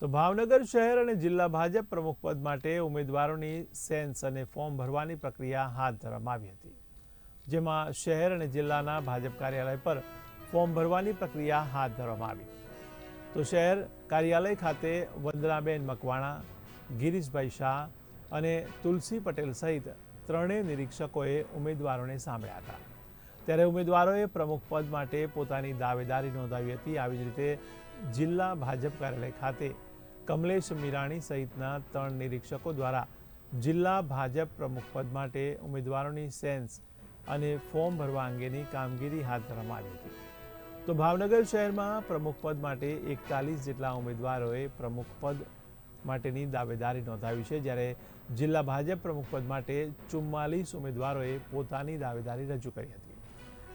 તો ભાવનગર શહેર અને જિલ્લા ભાજપ પ્રમુખ પદ માટે ઉમેદવારોની સેન્સ અને ફોર્મ ભરવાની પ્રક્રિયા હાથ ધરવામાં આવી હતી. જેમાં શહેર અને જિલ્લાના ભાજપ કાર્યાલય પર ફોર્મ ભરવાની પ્રક્રિયા હાથ ધરવામાં આવી. તો શહેર કાર્યાલય ખાતે વંદનાબેન મકવાણા, ગિરીશભાઈ શાહ અને તુલસી પટેલ સહિત ત્રણેય નિરીક્ષકોએ ઉમેદવારોને સાંભળ્યા હતા. ત્યારે ઉમેદવારોએ પ્રમુખ પદ માટે પોતાની દાવેદારી નોંધાવી હતી. આવી જ રીતે જિલ્લા ભાજપ કાર્યાલય ખાતે કમલેશ મીરાણી સહિતના ત્રણ નિરીક્ષકો દ્વારા જિલ્લા ભાજપ પ્રમુખ પદ માટે ઉમેદવારોની સેન્સ અને ફોર્મ ભરવા અંગેની કામગીરી હાથ ધરવામાં આવી હતી. તો ભાવનગર શહેરમાં પ્રમુખ પદ માટે એકતાલીસ જેટલા ઉમેદવારોએ પ્રમુખ પદ માટેની દાવેદારી નોંધાવી છે. જ્યારે જિલ્લા ભાજપ પ્રમુખ પદ માટે ચુમ્માલીસ ઉમેદવારોએ પોતાની દાવેદારી રજૂ કરી હતી.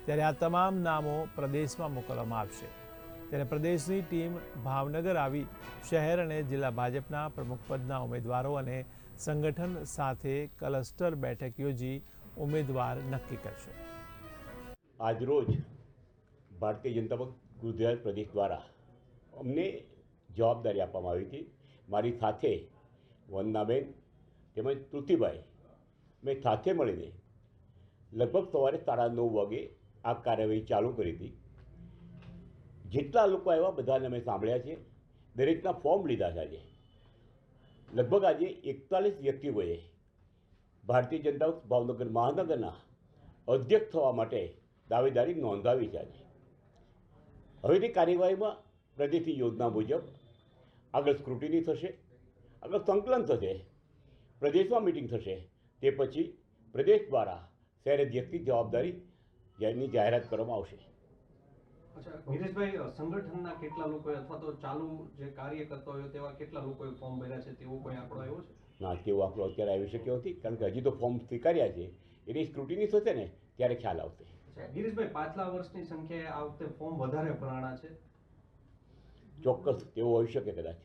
ત્યારે આ તમામ નામો પ્રદેશમાં મોકલવામાં આવશે. ત્યારે પ્રદેશની ટીમ ભાવનગર આવી શહેર અને જિલ્લા ભાજપના પ્રમુખપદના ઉમેદવારો અને સંગઠન સાથે ક્લસ્ટર બેઠક યોજી ઉમેદવાર નક્કી કરશે. આજરોજ ભારતીય જનતા પક્ષ ગુજરાત પ્રદેશ દ્વારા અમને જવાબદારી આપવામાં આવી હતી. મારી સાથે વંદનાબેન તેમજ તૃતિભાઈ મેં સાથે મળીને લગભગ સવારે સાડા નવ વાગે આ કાર્યવાહી ચાલુ કરી હતી. જેટલા લોકો આવ્યા બધાને અમે સાંભળ્યા છે દરેકના ફોર્મ લીધા છે આજે. લગભગ આજે એકતાલીસ વ્યક્તિઓએ ભારતીય જનતા ભાવનગર મહાનગરના અધ્યક્ષ થવા માટે દાવેદારી નોંધાવી છે આજે. હવેની કાર્યવાહીમાં પ્રદેશની યોજના મુજબ આગળ સ્ક્રુટિની થશે, આગળ સંકલન થશે, પ્રદેશમાં મિટિંગ થશે, તે પછી પ્રદેશ દ્વારા શહેર અધ્યક્ષની જવાબદારી જેની જાહેરાત કરવામાં આવશે. અચ્છા ગિરીશભાઈ સંગઠનના કેટલા લોકોએ અથવા તો ચાલુ જે કાર્ય કરતા હોય તેવા કેટલા લોકોએ ફોર્મ ભર્યા છે તેવો કોઈ આંકડો આવ્યો છે? ના તેવો આંકડો અત્યારે આવી શક્યો નથી કારણ કે હજી તો ફોર્મ સ્વીકાર્યા છે એની સ્ક્રુટિની થશે ને ત્યારે ખ્યાલ આવશે. ગિરીશભાઈ પાછલા વર્ષની સંખ્યાએ આ વખતે ફોર્મ વધારે ભરાણા છે? ચોક્કસ તેવું હોઈ શકે કદાચ.